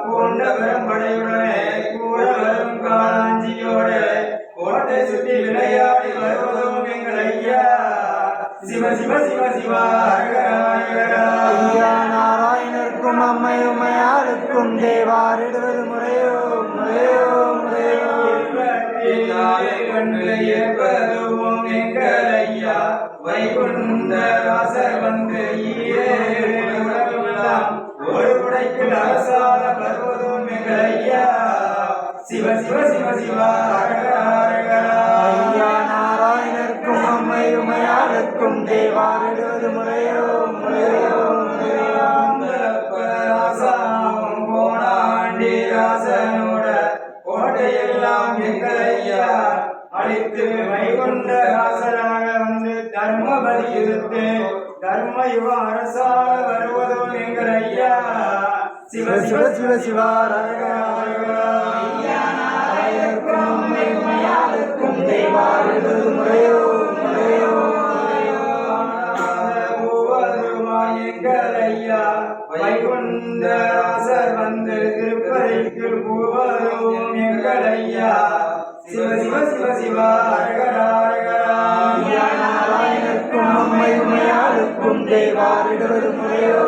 பூண்டவரும் படையுடனே கூடவரும் காஞ்சியோடு கோட்டை சுற்றி விளையாடி வருவதும் எங்கள் ஐயா. சிவ சிவ சிவ சிவா நாராயணர்க்கும் அம்மை உமையாளுக்கும் தேவாரிடுவது முறையோ முறையோ முறையோ கண்டு ஏற்பதுவும் எங்கள் ஐயா. வைகுண்டராசர் சிவ சிவ சிவ சிவா. ஐயா நாராயணர்க்கும் அம்மை உமையாளுக்கும் தேவாரிடுவது முறையோ முறையோ முறையோ. கோட்டையெல்லாம் எங்கள் ஐயா அழித்து வைகுண்ட ராசனாக வந்து தர்மபதி இருத்து தர்ம அரசாக வருவதும் எங்கள் ஐயா சிவ சிவ சிவ சிவா ரகரா, தேவாரிடுவது வைகுண்டராசர் வந்து திருப்பதிக்கு பூவரும் எங்கள் ஐயா சிவ சிவ சிவ அம்மை உமையாளுக்கும் முறையோ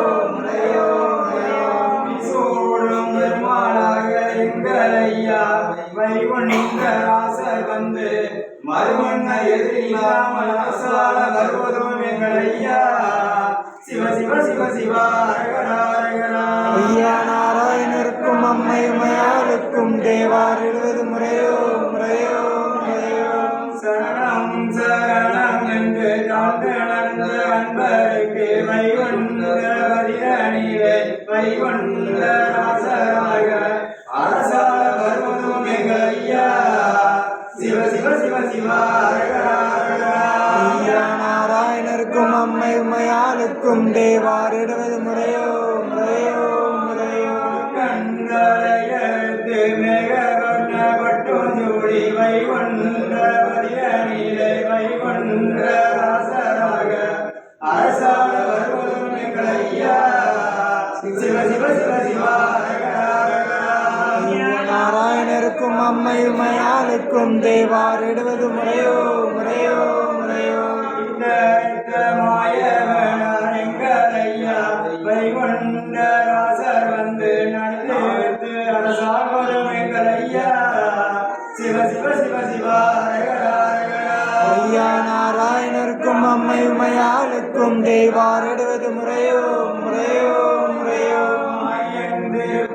வைகுண்டராசர் வந்து மறுமண்ண எதிரில்லாமல் அரசால வருவதும் எங்கள் ஐயா சிவ சிவ சிவ சிவா ஹரஹரா, ஹரஹரா. ஐயா நாராயணருக்கும் அம்மை உமையாளுக்கும் தேவாரிடுவது முறையோ முறையோ முறையோ சரணம் சரணம் என்று தாழ்ந்து நடந்த அன்பருக்கு வைகுண்ட ராசராக உமையாளுக்கும் தேவாரிடுவது முறையோ முறையோ முறையோ. கண்களை எடுத்து மேகவர்ண பட்டுஞ்சூடி வைகுண்டவதிரணிலே வைகுண்ட ராசராக. அரசால வருவதும் எங்கள் ஐயா. சிவ சிவ சிவ சிவா நாராயணருக்கும் தேவாரிடுவது முறையோ முறையோ முறையோ. வைகுண்டராசர் அரசாங்கம் எங்கள் ஐயா சிவ சிவ சிவ சிவா. ஐயா நாராயணருக்கும் அம்மை உமையாளுக்கும் தேவாரிடுவது முறையோ முறையோ முறையோ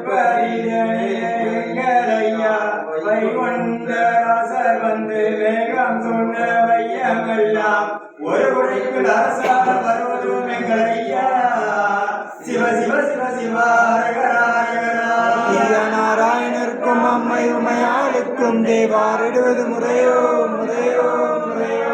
பரிதனே எங்கள் ஐயா வைகுண்டராசர் வந்து வேகம் சொன்ன வையமெல்லாம் ஒரு குடைக்குள் அரசாக வருவதும் எங்கள் ஐயா അമ്മയാളുക്കും ദേവാറിടുവത് മുറയോ മുറയോ മുറയോ.